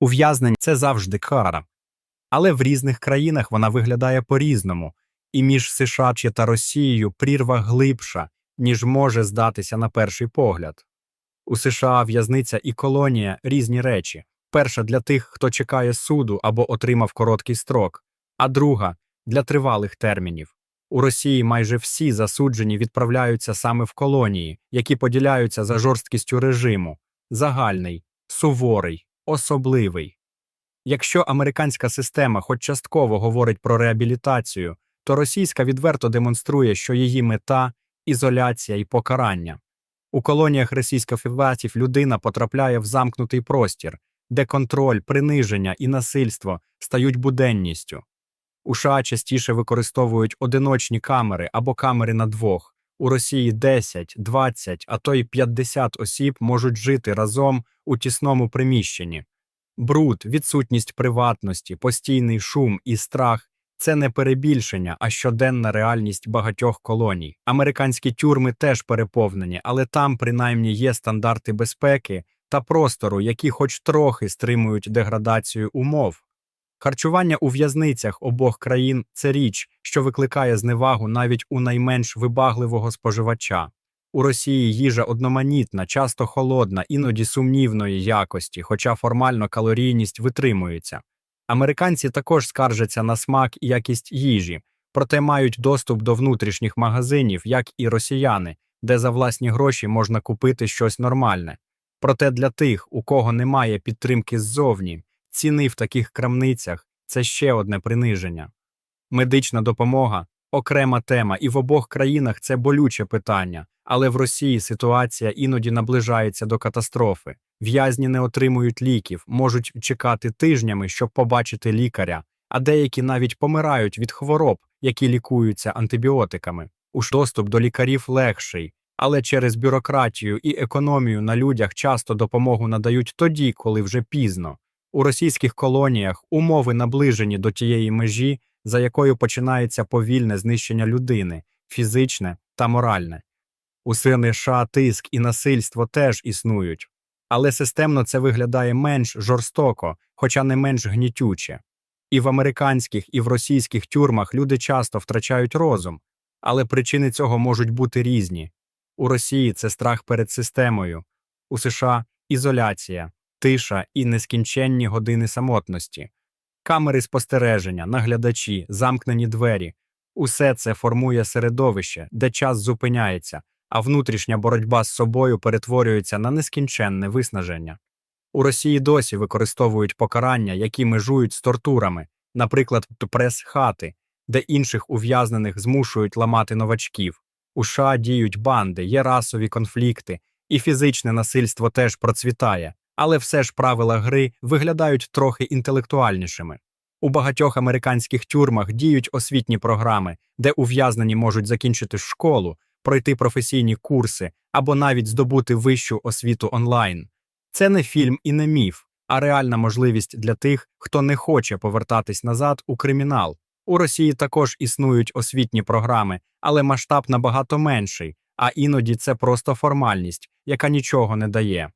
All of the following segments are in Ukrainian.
Ув'язнення це завжди кара. Але в різних країнах вона виглядає по-різному, і між США та Росією прірва глибша, ніж може здатися на перший погляд. У США в'язниця і колонія різні речі. Перша для тих, хто чекає суду або отримав короткий строк, а друга для тривалих термінів. У Росії майже всі засуджені відправляються саме в колонії, які поділяються за жорсткістю режиму загальний, суворий, особливий. Якщо американська система хоч частково говорить про реабілітацію, то російська відверто демонструє, що її мета ізоляція і покарання. У колоніях російських федерацій людина потрапляє в замкнутий простір, де контроль, приниження і насильство стають буденністю. У США частіше використовують одиночні камери або камери на двох. У Росії 10, 20, а то й 50 осіб можуть жити разом у тісному приміщенні. Бруд, відсутність приватності, постійний шум і страх це не перебільшення, а щоденна реальність багатьох колоній. Американські тюрми теж переповнені, але там принаймні є стандарти безпеки та простору, які хоч трохи стримують деградацію умов. Харчування у в'язницях обох країн це річ, що викликає зневагу навіть у найменш вибагливого споживача. У Росії їжа одноманітна, часто холодна, іноді сумнівної якості, хоча формально калорійність витримується. Американці також скаржаться на смак і якість їжі, проте мають доступ до внутрішніх магазинів, як і росіяни, де за власні гроші можна купити щось нормальне. Проте для тих, у кого немає підтримки ззовні, ціни в таких крамницях це ще одне приниження. Медична допомога окрема тема, і в обох країнах це болюче питання, але в Росії ситуація іноді наближається до катастрофи. В'язні не отримують ліків, можуть чекати тижнями, щоб побачити лікаря, а деякі навіть помирають від хвороб, які лікуються антибіотиками. Уж доступ до лікарів легший, але через бюрократію і економію на людях часто допомогу надають тоді, коли вже пізно. У російських колоніях умови наближені до тієї межі, за якою починається повільне знищення людини, фізичне та моральне. У США тиск і насильство теж існують, але системно це виглядає менш жорстоко, хоча не менш гнітюче. І в американських, і в російських тюрмах люди часто втрачають розум, але причини цього можуть бути різні. У Росії це страх перед системою, у США ізоляція, тиша і нескінченні години самотності, камери спостереження, наглядачі, замкнені двері усе це формує середовище, де час зупиняється, а внутрішня боротьба з собою перетворюється на нескінченне виснаження. У Росії досі використовують покарання, які межують з тортурами, наприклад, прес-хати, де інших ув'язнених змушують ламати новачків. У США діють банди, є расові конфлікти, і фізичне насильство теж процвітає, але все ж правила гри виглядають трохи інтелектуальнішими. У багатьох американських тюрмах діють освітні програми, де ув'язнені можуть закінчити школу, пройти професійні курси або навіть здобути вищу освіту онлайн. Це не фільм і не міф, а реальна можливість для тих, хто не хоче повертатись назад у кримінал. У Росії також існують освітні програми, але масштаб набагато менший, а іноді це просто формальність, яка нічого не дає.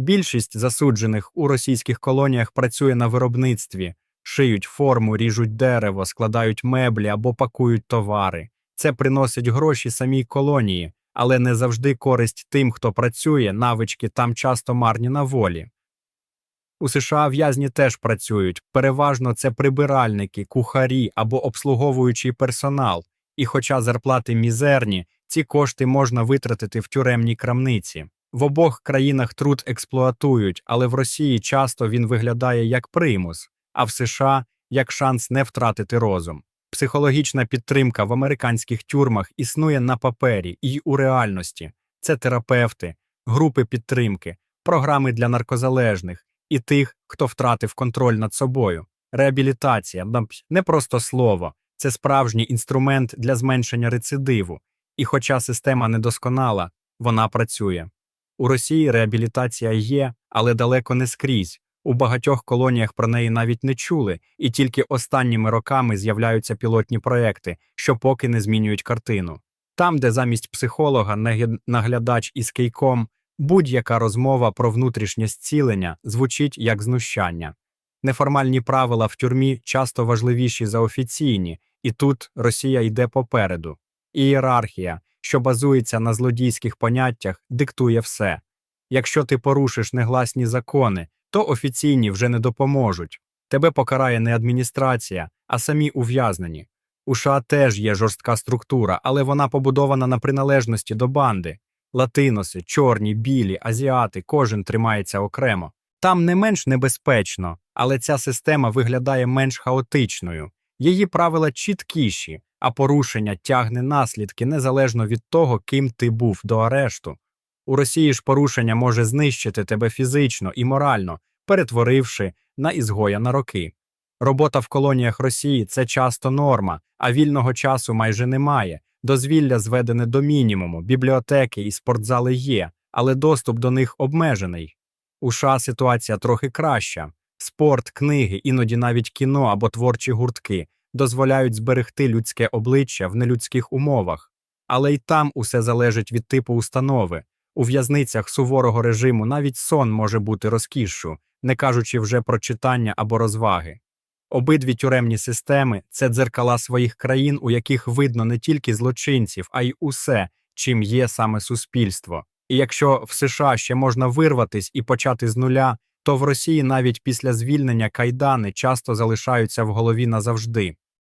Більшість засуджених у російських колоніях працює на виробництві, шиють форму, ріжуть дерево, складають меблі або пакують товари. Це приносить гроші самій колонії, але не завжди користь тим, хто працює, навички там часто марні на волі. У США в'язні теж працюють, переважно це прибиральники, кухарі або обслуговуючий персонал, і хоча зарплати мізерні, ці кошти можна витратити в тюремній крамниці. В обох країнах труд експлуатують, але в Росії часто він виглядає як примус, а в США як шанс не втратити розум. Психологічна підтримка в американських тюрмах існує на папері і у реальності. Це терапевти, групи підтримки, програми для наркозалежних і тих, хто втратив контроль над собою. Реабілітація не просто слово, це справжній інструмент для зменшення рецидиву. І хоча система недосконала, вона працює. У Росії реабілітація є, але далеко не скрізь. У багатьох колоніях про неї навіть не чули, і тільки останніми роками з'являються пілотні проекти, що поки не змінюють картину. Там, де замість психолога наглядач із кийком, Будь-яка розмова про внутрішнє зцілення звучить як знущання. Неформальні правила в тюрмі часто важливіші за офіційні, і тут Росія йде попереду. Ієрархія, що базується на злодійських поняттях, диктує все. Якщо ти порушиш негласні закони, то офіційні вже не допоможуть. Тебе покарає не адміністрація, а самі ув'язнені. У США теж є жорстка структура, але вона побудована на приналежності до банди. Латиноси, чорні, білі, азіати, кожен тримається окремо. Там не менш небезпечно, але ця система виглядає менш хаотичною. Її правила чіткіші, а порушення тягне наслідки незалежно від того, ким ти був до арешту. У Росії ж порушення може знищити тебе фізично і морально, перетворивши на ізгоя на роки. Робота в колоніях Росії це часто норма, а вільного часу майже немає. Дозвілля зведене до мінімуму, бібліотеки і спортзали є, але доступ до них обмежений. У США ситуація трохи краща. Спорт, книги, іноді навіть кіно або творчі гуртки дозволяють зберегти людське обличчя в нелюдських умовах. Але й там усе залежить від типу установи. У в'язницях суворого режиму навіть сон може бути розкішшю, не кажучи вже про читання або розваги. Обидві тюремні системи це дзеркала своїх країн, у яких видно не тільки злочинців, а й усе, чим є саме суспільство. І якщо в США ще можна вирватись і почати з нуля, то в Росії навіть після звільнення кайдани часто залишаються в голові назавжди.